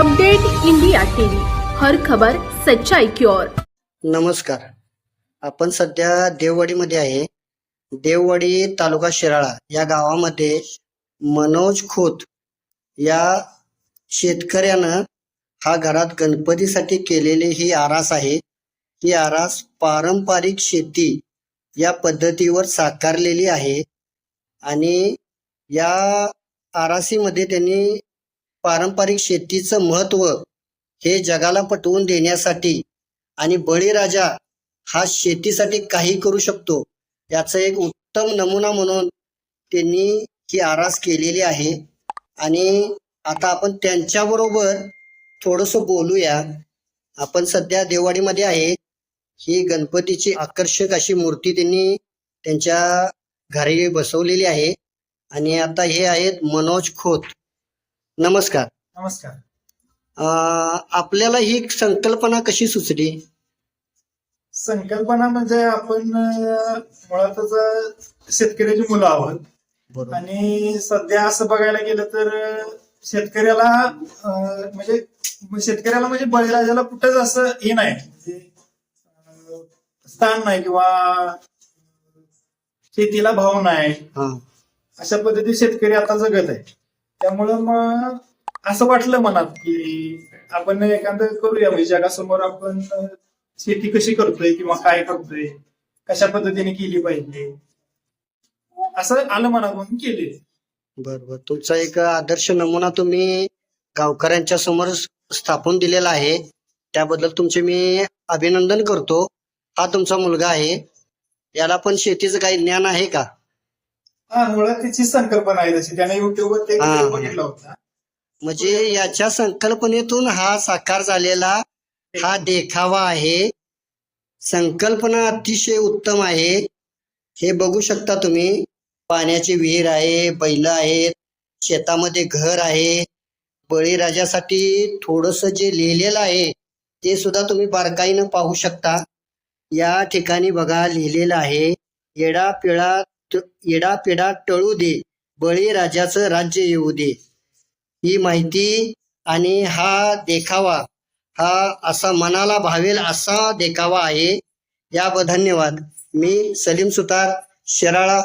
Update India TV. हर खबर सच्चाई की ओर. नमस्कार. आपण सध्या देववाडीमध्ये आहे. देववाडी तालुका शिराळा या गावामध्ये मनोज खोत या शेतकऱ्यानं हा घरात गणपतीसाठी केलेली ही आरास आहे. ही आरास पारंपरिक शेती या पद्धतीवर साकारलेली आहे. आणि या आरासीमध्ये त्यांनी पारंपरिक शेतीचं महत्त्व हे जगाला पटवून देण्यासाठी आणि बळीराजा हा शेतीसाठी काही करू शकतो याचा एक उत्तम नमुना म्हणून त्यांनी ही आरास केलेली आहे. आणि आता आपण त्यांच्याबरोबर थोडस बोलूया. आपण सध्या देवाडीमध्ये आहे. ही गणपतीची आकर्षक अशी मूर्ती त्यांनी त्यांच्या घरी बसवलेली आहे. आणि आता हे आहेत मनोज खोत. नमस्कार. नमस्कार. आपल्याला ही संकल्पना कशी सुचली? संकल्पना म्हणजे आपण मुळातच शेतकऱ्याची मुलं आहोत. आणि सध्या असं बघायला गेलं तर शेतकऱ्याला म्हणजे शेतकऱ्याला म्हणजे बळीराजाला कुठंच असं हे नाही. म्हणजे, स्थान नाही किंवा शेतीला भाव नाही. हा. अशा पद्धतीने शेतकरी आता जगत आहे. त्यामुळं मग असं वाटलं मनात की आपण एखादं करूया. म्हणजे जगासमोर आपण शेती कशी करतोय किंवा काय करतोय कशा पद्धतीने केली पाहिजे असं आलं मनात म्हणून केले. बर बर. तुमचा एक आदर्श नमुना तुम्ही गावकऱ्यांच्या समोर स्थापन दिलेला आहे. त्याबद्दल तुमचे मी अभिनंदन करतो. हा तुमचा मुलगा आहे. याला पण शेतीचं काही ज्ञान आहे का? हा मुळात संकल्पना आहे तशी. त्याने युट्यूबवर ते हा. video बघितला होता. म्हणजे याच्या संकल्पनेतून हा साकार झालेला हा देखावा आहे. संकल्पना अतिशय उत्तम आहे. हे बघू शकता तुम्ही. पाण्याची विहीर आहे बैल आहेत शेतामध्ये घर आहे. बळीराजासाठी थोडस जे लिहिलेलं आहे ते सुद्धा तुम्ही बारकाईनं पाहू शकता. या ठिकाणी बघा लिहिलेलं आहे येडा पिळा येडापिडा टळू दे बळीराजाचं राज्य येऊ दे. ही माहिती आणि हा देखावा हा असा मनाला भावेल असा देखावा आहे. या धन्यवाद. मी सलीम सुतार शिराळा.